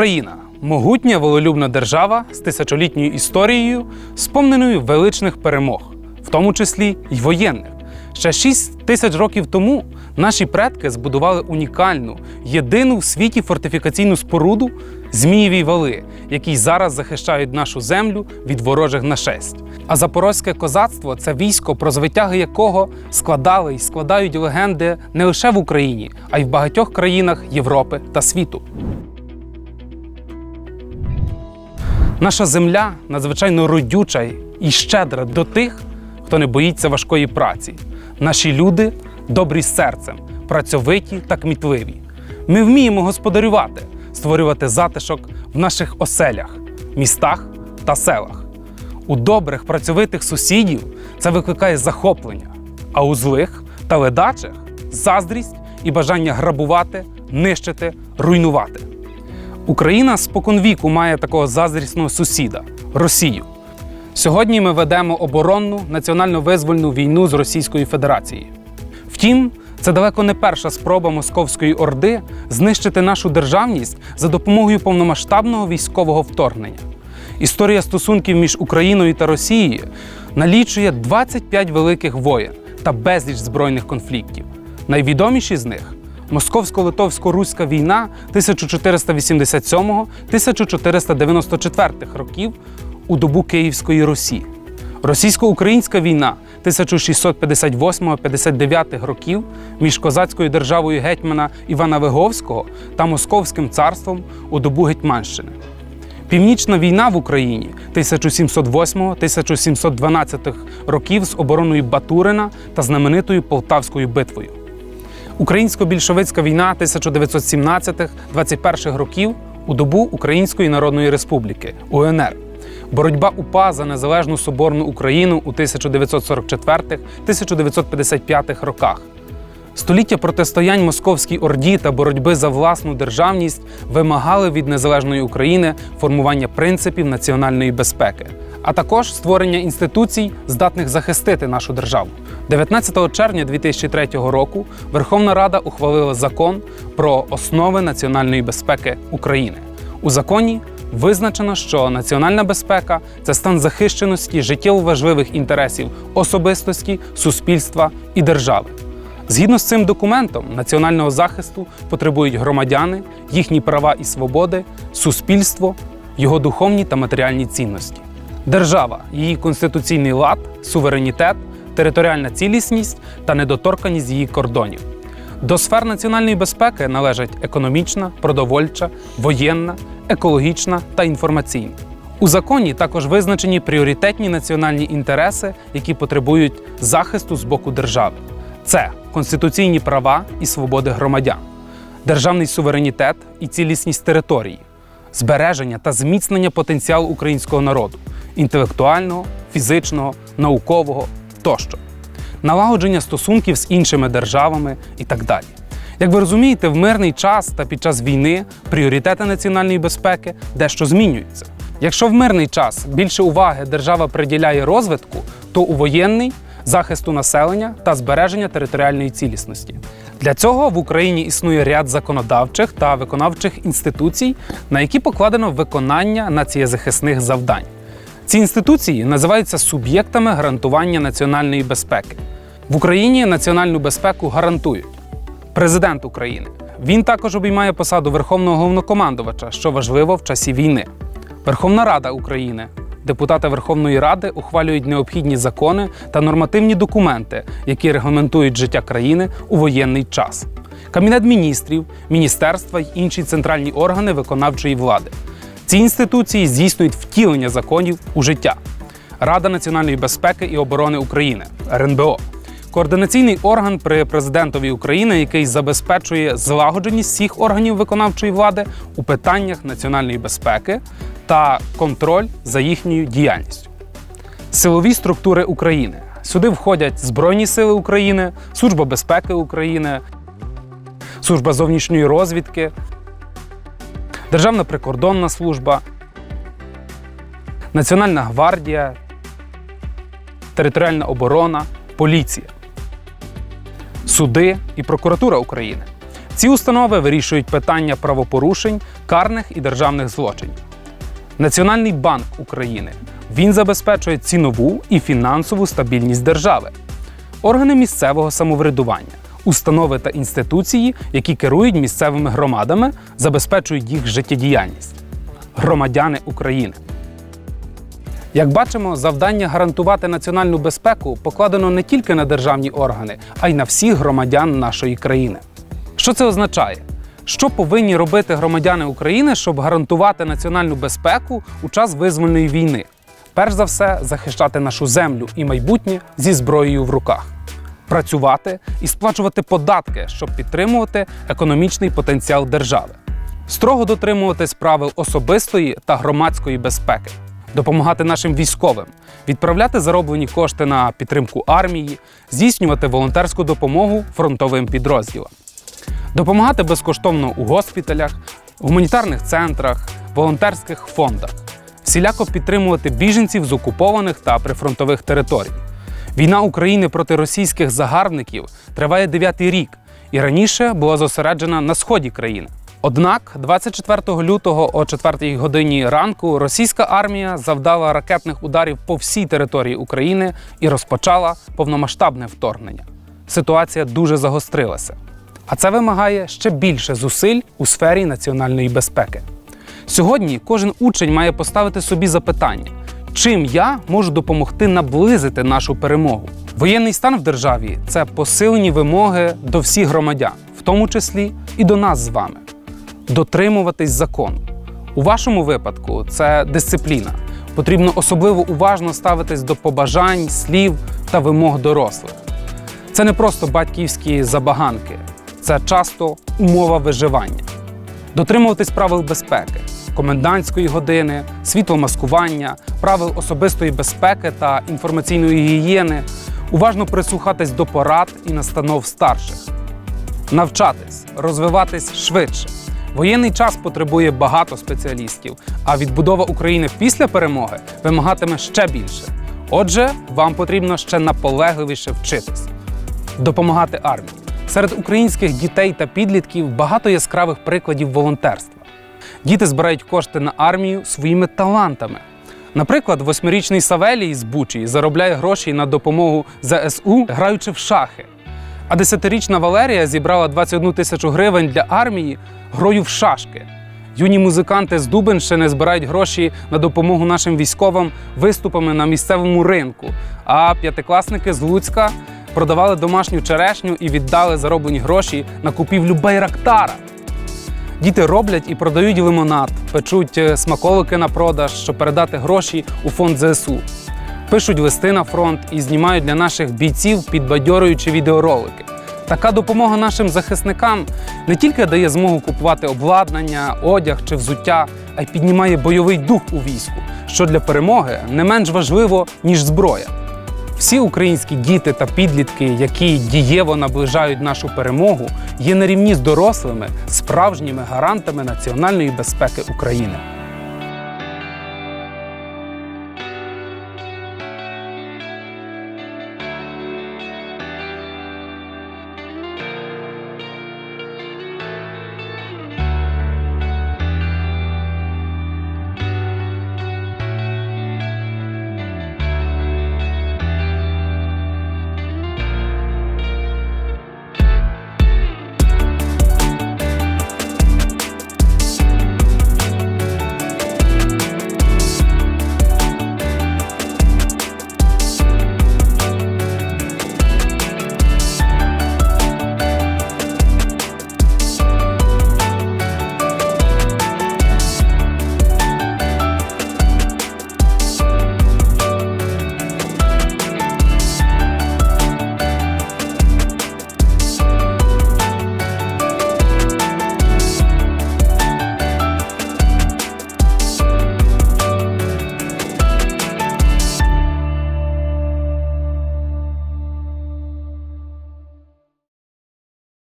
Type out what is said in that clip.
Україна могутня волелюбна держава з тисячолітньою історією, сповненою величних перемог, в тому числі й воєнних. Ще 6 тисяч років тому наші предки збудували унікальну, єдину в світі фортифікаційну споруду Змієві вали, які зараз захищають нашу землю від ворожих нашесть. А запорозьке козацтво це військо, про звитяги якого складали й складають легенди не лише в Україні, а й в багатьох країнах Європи та світу. Наша земля надзвичайно родюча і щедра до тих, хто не боїться важкої праці. Наші люди добрі серцем, працьовиті та кмітливі. Ми вміємо господарювати, створювати затишок в наших оселях, містах та селах. У добрих працьовитих сусідів це викликає захоплення, а у злих та ледачих заздрість і бажання грабувати, нищити, руйнувати. Україна споконвіку має такого заздрісного сусіда Росію. Сьогодні ми ведемо оборонну національно-визвольну війну з Російською Федерацією. Втім, це далеко не перша спроба Московської Орди знищити нашу державність за допомогою повномасштабного військового вторгнення. Історія стосунків між Україною та Росією налічує 25 великих воєн та безліч збройних конфліктів. Найвідоміші з них Московсько-Литовсько-Руська війна 1487-1494 років у добу Київської Русі, Російсько-Українська війна 1658-59 років між козацькою державою гетьмана Івана Виговського та Московським царством у добу Гетьманщини. Північна війна в Україні 1708-1712 років з обороною Батурина та знаменитою Полтавською битвою. Українсько-більшовицька війна 1917-21 років у добу Української Народної Республіки УНР. Боротьба УПА за незалежну соборну Україну у 1944-1955 роках. Століття протистоянь Московській Орді та боротьби за власну державність вимагали від незалежної України формування принципів національної безпеки, а також створення інституцій, здатних захистити нашу державу. 19 червня 2003 року Верховна Рада ухвалила закон про основи національної безпеки України. У законі визначено, що національна безпека це стан захищеності життєво важливих інтересів особистості, суспільства і держави. Згідно з цим документом, національного захисту потребують громадяни, їхні права і свободи, суспільство, його духовні та матеріальні цінності. Держава, її конституційний лад, суверенітет, територіальна цілісність та недоторканість її кордонів. До сфер національної безпеки належать економічна, продовольча, воєнна, екологічна та інформаційна. У законі також визначені пріоритетні національні інтереси, які потребують захисту з боку держави. Це конституційні права і свободи громадян, державний суверенітет і цілісність території, збереження та зміцнення потенціалу українського народу інтелектуального, фізичного, наукового тощо, налагодження стосунків з іншими державами і так далі. Як ви розумієте, в мирний час та під час війни пріоритети національної безпеки дещо змінюються. Якщо в мирний час більше уваги держава приділяє розвитку, то у воєнний захисту населення та збереження територіальної цілісності. Для цього в Україні існує ряд законодавчих та виконавчих інституцій, на які покладено виконання націєзахисних завдань. Ці інституції називаються суб'єктами гарантування національної безпеки. В Україні національну безпеку гарантують президент України. Він також обіймає посаду Верховного головнокомандувача, що важливо в часі війни. Верховна Рада України. Депутати Верховної Ради ухвалюють необхідні закони та нормативні документи, які регламентують життя країни у воєнний час. Кабінет міністрів, міністерства й інші центральні органи виконавчої влади. Ці інституції здійснюють втілення законів у життя. Рада національної безпеки і оборони України РНБО. Координаційний орган при президентові України, який забезпечує злагодженість всіх органів виконавчої влади у питаннях національної безпеки та контроль за їхньою діяльністю. Силові структури України. Сюди входять Збройні Сили України, Служба безпеки України, Служба зовнішньої розвідки, Державна прикордонна служба, Національна гвардія, територіальна оборона, поліція, суди і прокуратура України. Ці установи вирішують питання правопорушень, карних і державних злочинів. Національний банк України він забезпечує цінову і фінансову стабільність держави, органи місцевого самоврядування, установи та інституції, які керують місцевими громадами, забезпечують їх життєдіяльність. Громадяни України. Як бачимо, завдання гарантувати національну безпеку покладено не тільки на державні органи, а й на всіх громадян нашої країни. Що це означає? Що повинні робити громадяни України, щоб гарантувати національну безпеку у час визвольної війни? Перш за все, захищати нашу землю і майбутнє зі зброєю в руках, працювати і сплачувати податки, щоб підтримувати економічний потенціал держави, строго дотримуватись правил особистої та громадської безпеки, допомагати нашим військовим, відправляти зароблені кошти на підтримку армії, здійснювати волонтерську допомогу фронтовим підрозділам допомагати безкоштовно у госпіталях, гуманітарних центрах, волонтерських фондах, всіляко підтримувати біженців з окупованих та прифронтових територій. Війна України проти російських загарбників триває дев'ятий рік і раніше була зосереджена на сході країни. Однак, 24 лютого о 4 годині ранку російська армія завдала ракетних ударів по всій території України і розпочала повномасштабне вторгнення. Ситуація дуже загострилася. А це вимагає ще більше зусиль у сфері національної безпеки. Сьогодні кожен учень має поставити собі запитання, чим я можу допомогти наблизити нашу перемогу. Воєнний стан в державі це посилені вимоги до всіх громадян, в тому числі і до нас з вами. Дотримуватись закону. У вашому випадку це дисципліна. Потрібно особливо уважно ставитись до побажань, слів та вимог дорослих. Це не просто батьківські забаганки, це часто умова виживання. Дотримуватись правил безпеки, комендантської години, світломаскування, правил особистої безпеки та інформаційної гігієни, уважно прислухатись до порад і настанов старших, навчатись, розвиватись швидше. Воєнний час потребує багато спеціалістів, а відбудова України після перемоги вимагатиме ще більше. Отже, вам потрібно ще наполегливіше вчитись, допомагати армії. Серед українських дітей та підлітків багато яскравих прикладів волонтерства. Діти збирають кошти на армію своїми талантами. Наприклад, восьмирічний Савелій з Бучі заробляє гроші на допомогу ЗСУ, граючи в шахи. А десятирічна Валерія зібрала 21 тисячу гривень для армії грою в шашки. Юні музиканти з Дубенщини збирають гроші на допомогу нашим військовим виступами на місцевому ринку. А п'ятикласники з Луцька продавали домашню черешню і віддали зароблені гроші на купівлю байрактара. Діти роблять і продають лимонад, печуть е, смаколики на продаж, щоб передати гроші у фонд ЗСУ. Пишуть листи на фронт і знімають для наших бійців підбадьорюючі відеоролики. Така допомога нашим захисникам не тільки дає змогу купувати обладнання, одяг чи взуття, а й піднімає бойовий дух у війську, що для перемоги не менш важливо, ніж зброя. Всі українські діти та підлітки, які дієво наближають нашу перемогу, є на рівні з дорослими справжніми гарантами національної безпеки України.